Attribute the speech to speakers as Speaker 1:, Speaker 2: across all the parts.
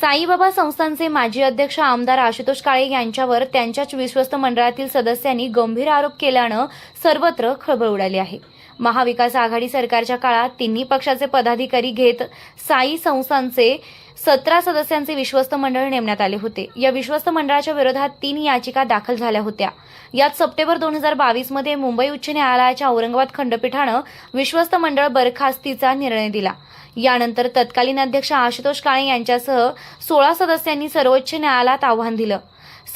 Speaker 1: साईबाबा संस्थांचे माजी अध्यक्ष आमदार आशुतोष काळे यांच्यावर त्यांच्याच विश्वस्त मंडळातील सदस्यांनी गंभीर आरोप केल्यानं सर्वत्र खळबळ उडाली आहे. महाविकास आघाडी सरकारच्या काळात तिन्ही पक्षाचे पदाधिकारी घेत साई संस्थांचे सतरा सदस्यांचे विश्वस्त मंडळ नेमण्यात आले होते. या विश्वस्त मंडळाच्या विरोधात तीन याचिका दाखल झाल्या होत्या. यात सप्टेंबर दोन हजार बावीसमध्ये मुंबई उच्च न्यायालयाच्या औरंगाबाद खंडपीठानं विश्वस्त मंडळ बरखास्तीचा निर्णय दिला. यानंतर तत्कालीन अध्यक्ष आशुतोष काळे यांच्यासह सोळा सदस्यांनी सर्वोच्च न्यायालयात आव्हान दिलं.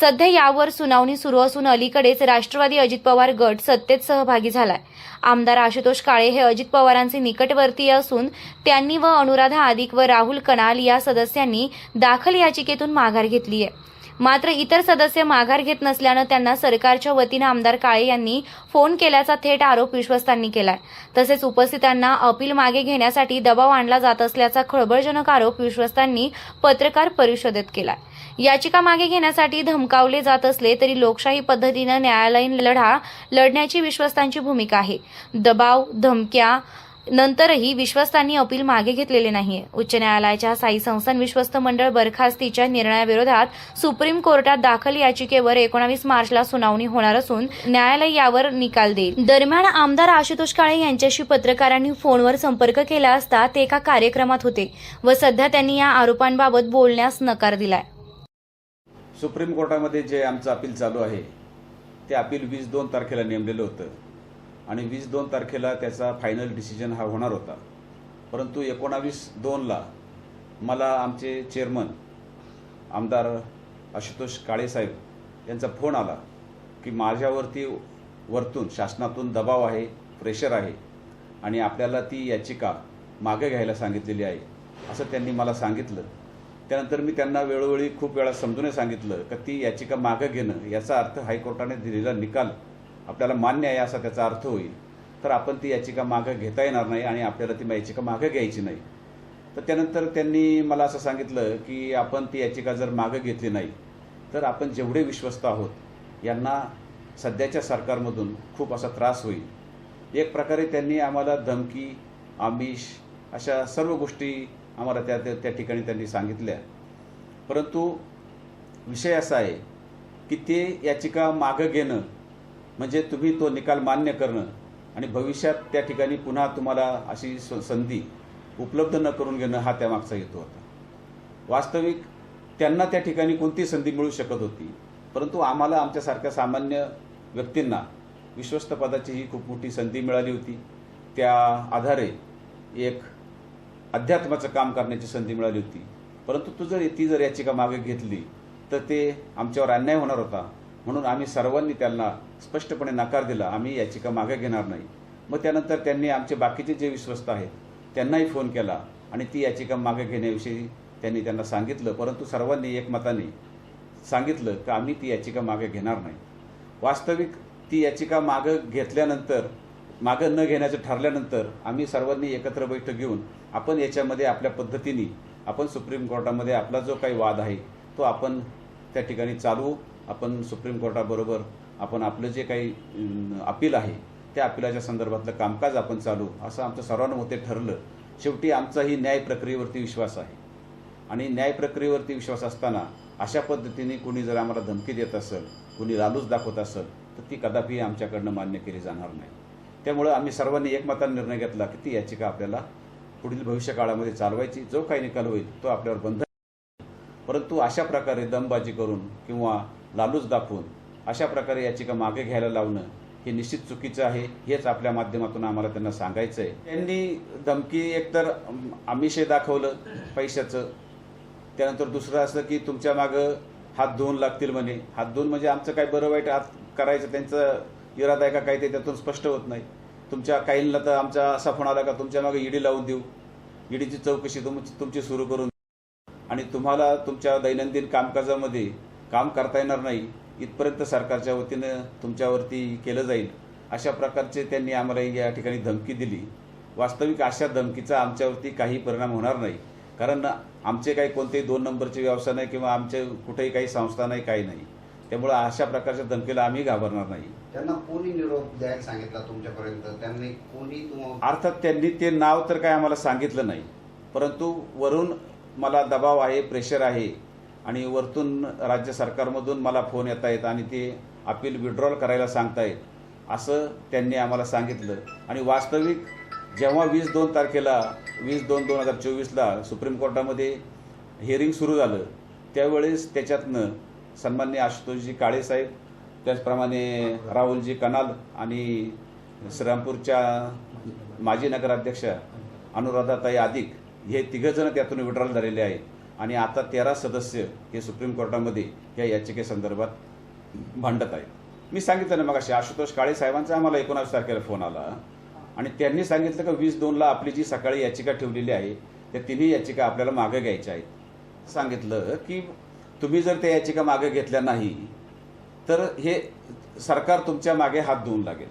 Speaker 1: सध्या यावर सुनावणी सुरू असून अलीकडेच राष्ट्रवादी अजित पवार गट सत्तेत सहभागी झालाय. आमदार आशुतोष काळे हे अजित पवारांचे निकटवर्तीय असून त्यांनी व अनुराधा आदिक व राहुल कनाल या सदस्यांनी दाखल याचिकेतून माघार घेतली आहे मात्र इतर सदस्य माघार घेत नसल्यानं त्यांना सरकारच्या वतीनं आमदार काळे यांनी फोन केल्याचा थेट आरोप विश्वस्तांनी केलाय. तसेच उपस्थितांना अपील मागे घेण्यासाठी दबाव आणला जात असल्याचा खळबळजनक आरोप विश्वस्तांनी पत्रकार परिषदेत केलाय. याचिका मागे घेण्यासाठी धमकावले जात असले तरी लोकशाही पद्धतीनं न्यायालयीन लढा लढण्याची विश्वस्तांची भूमिका आहे. दबाव धमक्या नंतरही विश्वस्तांनी अपील मागे घेतलेले नाही उच्च न्यायालयाच्या साई संस्थान विश्वस्त मंडळ बरखास्तीच्या निर्णयाविरोधात सुप्रीम कोर्टात दाखल याचिकेवर एकोणावीस मार्चला सुनावणी होणार असून न्यायालय यावर निकाल देईल. दरम्यान आमदार आशुतोष काळे यांच्याशी पत्रकारांनी फोनवर संपर्क केला असता ते एका कार्यक्रमात होते व सध्या त्यांनी या आरोपांबाबत बोलण्यास नकार दिलाय.
Speaker 2: सुप्रीम कोर्टामध्ये जे आमचं अपील चालू आहे ते अपील वीस दोन तारखेला नेमलेलं होतं. आणि वीस दोन तारखेला त्याचा फायनल डिसिजन हा होणार होता. परंतु एकोणावीस दोनला मला आमचे चेअरमन आमदार आशुतोष काळेसाहेब यांचा फोन आला की माझ्यावरती वरतून शासनातून दबाव आहे प्रेशर आहे आणि आपल्याला ती याचिका मागे घ्यायला सांगितलेली आहे असं त्यांनी मला सांगितलं. त्यानंतर मी त्यांना वेळोवेळी खूप वेळा समजून सांगितलं की ती याचिका मागे घेणं याचा अर्थ हायकोर्टाने दिलेला निकाल आपल्याला मान्य आहे असा त्याचा अर्थ होईल. तर आपण ती याचिका मागे घेता येणार नाही आणि आपल्याला ती याचिका मागे घ्यायची नाही. तर त्यानंतर त्यांनी मला असं सांगितलं की आपण ती याचिका जर मागे घेतली नाही तर आपण जेवढे विश्वस्त आहोत यांना सध्याच्या सरकारमधून खूप असा त्रास होईल. एक प्रकारे त्यांनी आम्हाला धमकी आमिष अशा सर्व गोष्टी आम्हाला त्या त्या त्या ठिकाणी त्यांनी सांगितल्या. परंतु विषय असा आहे की ते याचिका मागं घेणं म्हणजे तुम्ही तो निकाल मान्य करणं आणि भविष्यात त्या ठिकाणी पुन्हा तुम्हाला अशी स- संधी उपलब्ध न करून घेणं हा त्यामागचा हेतू होता. वास्तविक त्यांना त्या ठिकाणी कोणती संधी मिळू शकत होती? परंतु आम्हाला आमच्यासारख्या सामान्य व्यक्तींना विश्वस्त पदाची ही खूप मोठी संधी मिळाली होती. त्या आधारे एक अध्यात्माचं काम करण्याची संधी मिळाली होती. परंतु तू जर ती जर याचिका मागे घेतली तर ते आमच्यावर अन्याय होणार होता. म्हणून आम्ही सर्वांनी त्यांना स्पष्टपणे नकार दिला आम्ही याचिका मागे घेणार नाही. मग त्यानंतर त्यांनी आमचे बाकीचे जे विश्वस्त आहेत त्यांनाही फोन केला आणि ती याचिका मागे घेण्याविषयी त्यांनी त्यांना सांगितलं. परंतु सर्वांनी एकमताने सांगितलं की आम्ही ती याचिका मागे घेणार नाही. वास्तविक ती याचिका मागं घेतल्यानंतर मागं न घेण्याचं ठरल्यानंतर आम्ही सर्वांनी एकत्र बैठक घेऊन आपण याच्यामध्ये आपल्या पद्धतीने आपण सुप्रीम कोर्टामध्ये आपला जो काही वाद आहे तो आपण त्या ठिकाणी चालवू आपण सुप्रीम कोर्टाबरोबर आपण आपलं जे काही अपील आहे त्या अपिलाच्या संदर्भातलं कामकाज आपण चालू असं आमचं सर्वानुमते ठरलं. शेवटी आमचाही न्याय प्रक्रियेवरती विश्वास आहे. आणि न्याय प्रक्रियेवरती विश्वास असताना अशा पद्धतीने कुणी जर आम्हाला धमकी देत असेल कुणी लालूच दाखवत असेल तर ती कदापि आमच्याकडनं मान्य केली जाणार नाही. त्यामुळं आम्ही सर्वांनी एकमताने निर्णय घेतला की ती याचिका आपल्याला पुढील भविष्य काळामध्ये चालवायची जो काही निकाल होईल तो आपल्यावर बंध परंतु अशा प्रकारे दमबाजी करून किंवा लालूच दाखवून अशा प्रकारे याचिका मागे घ्यायला लावणं हे निश्चित चुकीचं आहे हेच आपल्या माध्यमातून आम्हाला त्यांना सांगायचं आहे त्यांनी धमकी एकतर आमिषे दाखवलं पैशाचं त्यानंतर दुसरं असं की तुमच्या मागं हात धुवून लागतील म्हणे. हात धुवून म्हणजे आमचं काय बरं वाईट हात करायचं त्यांचं इरादा आहे का काही ते त्यातून स्पष्ट होत नाही. तुमच्या काहींना तर आमचा असा फोन आला का तुमच्या मागे ईडी लावून देऊ. ईडीची चौकशी तुम तुमची सुरू करून आणि तुम्हाला तुमच्या दैनंदिन कामकाजामध्ये काम करता येणार नाही. इथपर्यंत सरकारच्या वतीनं तुमच्यावरती केलं जाईल. अशा प्रकारचे त्यांनी आम्हाला या ठिकाणी धमकी दिली. वास्तविक अशा धमकीचा आमच्यावरती काही परिणाम होणार नाही. कारण आमचे काही कोणतेही दोन नंबरचे व्यवसाय नाही किंवा आमचे कुठेही काही संस्था नाही काही नाही. त्यामुळे अशा प्रकारच्या धमकीला आम्ही घाबरणार नाही.
Speaker 3: त्यांना कोणी निरोप द्यायला सांगितला तुमच्यापर्यंत? त्यांनी कोणी
Speaker 2: अर्थात त्यांनी ते नाव तर काय आम्हाला सांगितलं नाही. परंतु वरून मला दबाव आहे प्रेशर आहे. आणि वरतून राज्य सरकारमधून मला फोन येत आहेत आणि ते अपील विड्रॉल करायला सांगतायत असं त्यांनी आम्हाला सांगितलं. आणि वास्तविक जेव्हा वीस दोन तारखेला वीस दोन दोन हजार चोवीसला सुप्रीम कोर्टामध्ये हिअरिंग सुरू झालं त्यावेळेस त्याच्यातनं सन्मान्य आशुतोषजी काळेसाहेब त्याचप्रमाणे राहुलजी कनाल आणि श्रीरामपूरच्या माजी नगराध्यक्ष अनुराधाताई अधिक हे तिघजण त्यातून विड्रॉल झालेले आहेत. आणि आता तेरा सदस्य हे सुप्रीम कोर्टामध्ये या याचिकेसंदर्भात भांडत आहेत. मी सांगितलं ना मग आशुतोष काळे साहेबांचा आम्हाला एकोणावीस तारखेला फोन आला. आणि त्यांनी सांगितलं की वीस दोनला आपली जी सकाळी याचिका ठेवलेली आहे त्या तिन्ही याचिका आपल्याला मागे घ्यायच्या आहेत. सांगितलं की तुम्ही जर त्या याचिका मागे घेतल्या नाही तर हे सरकार तुमच्या मागे हात धुवून लागेल.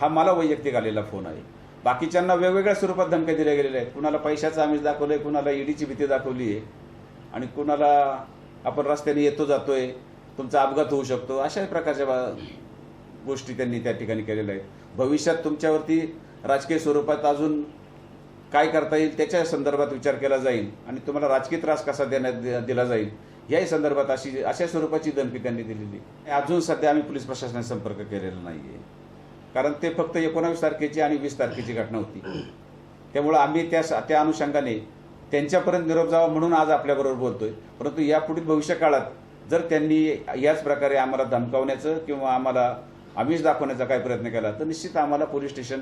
Speaker 2: हा मला वैयक्तिक आलेला फोन आहे. बाकीच्यांना वेगवेगळ्या स्वरूपात धमक्या दिल्या गेलेल्या आहेत. कुणाला पैशाचं आमिष दाखवलंय कुणाला ईडीची भीती दाखवली आहे आणि कुणाला आपण रस्त्याने येतो जातोय तुमचा अपघात होऊ शकतो. अशा प्रकारच्या बा- गोष्टी त्यांनी त्या ठिकाणी केलेल्या आहेत. भविष्यात तुमच्यावरती राजकीय स्वरूपात अजून काय करता येईल त्याच्या संदर्भात विचार केला जाईल आणि तुम्हाला राजकीय त्रास कसा देण्यात दिला जाईल याही संदर्भात अशी अशा स्वरूपाची धमकी त्यांनी दिलेली अजून सध्या आम्ही पोलीस प्रशासनाने संपर्क केलेला नाही आहे कारण ते फक्त एकोणावीस तारखेची आणि वीस तारखेची घटना होती. त्यामुळे आम्ही त्या त्या अनुषंगाने त्यांच्यापर्यंत निरोप जावा म्हणून आज आपल्याबरोबर बोलतोय. परंतु यापुढील भविष्य काळात जर त्यांनी याच प्रकारे आम्हाला धमकावण्याचं किंवा आम्हाला आमिष दाखवण्याचा काय प्रयत्न केला तर निश्चित आम्हाला पोलीस स्टेशन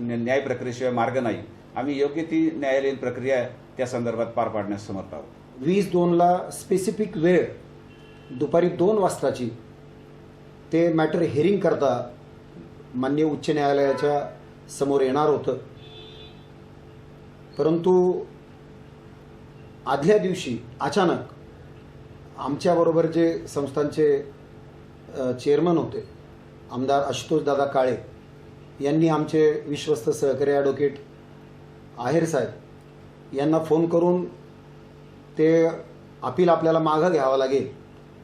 Speaker 2: न्याय प्रक्रियेशिवाय मार्ग नाही. आम्ही योग्य ती न्यायालयीन प्रक्रिया त्या संदर्भात पार पाडण्यास समर्थ आहोत.
Speaker 4: वीस दोनला स्पेसिफिक वेळ दुपारी दोन वाजताची ते मॅटर हेरिंग करता मान्य उच्च न्यायालयाच्या समोर येणार होतं. परंतु आदल्या दिवशी अचानक आमच्याबरोबर जे संस्थांचे चेअरमन होते आमदार आशुतोष दादा काळे यांनी आमचे विश्वस्त सहकारी ॲडव्होकेट आहेर साहेब यांना फोन करून ते अपील आपल्याला मागं घ्यावं लागेल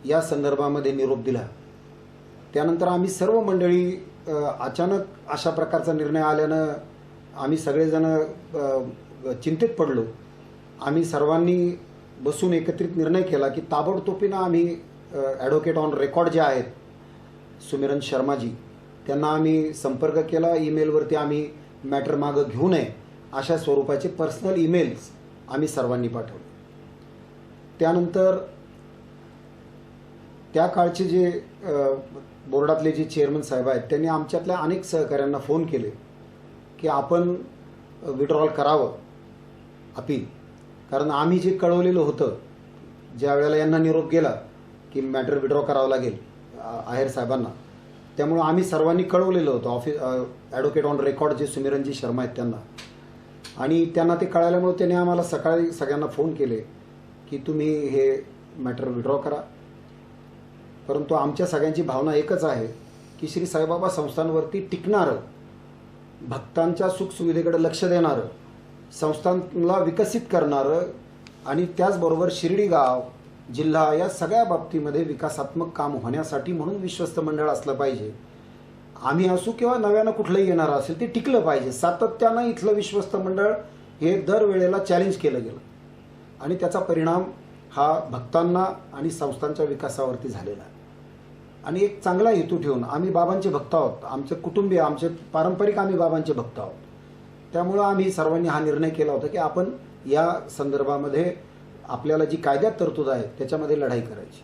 Speaker 4: या संदर्भामध्ये निरोप दिला. त्यानंतर आम्ही सर्व मंडळी अचानक अशा प्रकारचा निर्णय आल्यानं आम्ही सगळेजण चिंतेत पडलो. आम्ही सर्वांनी बसून एकत्रित निर्णय केला की ताबडतोबीनं आम्ही ॲडव्होकेट ऑन रेकॉर्ड जे आहेत सुमिरन शर्माजी त्यांना आम्ही संपर्क केला. ईमेलवरती आम्ही मॅटर मागं घेऊ नये अशा स्वरूपाचे पर्सनल ईमेल्स आम्ही सर्वांनी पाठवले. त्यानंतर त्या काळचे जे बोर्डातले जे चेअरमन साहेब आहेत त्यांनी आमच्यातल्या अनेक सहकाऱ्यांना फोन केले की आपण विड्रॉल करावं अपील. कारण आम्ही जे कळवलेलं होतं ज्या वेळेला यांना निरोप गेला की मॅटर विड्रॉ करावं लागेल आहेर साहेबांना त्यामुळं आम्ही सर्वांनी कळवलेलं होतं. ऑफिस ॲडव्होकेट ऑन रेकॉर्ड जे सुमिरनजी शर्मा आहेत त्यांना. आणि त्यांना ते कळाल्यामुळे त्यांनी आम्हाला सकाळी सगळ्यांना फोन केले की तुम्ही हे मॅटर विड्रॉ करा. परंतु आमच्या सगळ्यांची भावना एकच आहे की श्री साईबाबा संस्थांवरती टिकणारं भक्तांच्या सुखसुविधेकडे लक्ष देणारं संस्थांना विकसित करणारं आणि त्याचबरोबर शिर्डी गाव जिल्हा या सगळ्या बाबतीमध्ये विकासात्मक काम होण्यासाठी म्हणून विश्वस्त मंडळ असलं पाहिजे. आम्ही असू किंवा नव्यानं कुठलंही येणारं असेल ते टिकलं पाहिजे. सातत्यानं इथलं विश्वस्त मंडळ हे दरवेळेला चॅलेंज केलं गेलं. आणि त्याचा परिणाम हा भक्तांना आणि संस्थांच्या विकासावरती झालेला आहे. आणि एक चांगला हेतू ठेवून आम्ही बाबांचे भक्त आहोत. आमचे कुटुंबीय आमचे पारंपरिक आम्ही बाबांचे भक्त आहोत. त्यामुळं आम्ही सर्वांनी हा निर्णय केला होता की आपण या संदर्भामध्ये आपल्याला जी कायद्यात तरतूद आहे त्याच्यामध्ये लढाई करायची.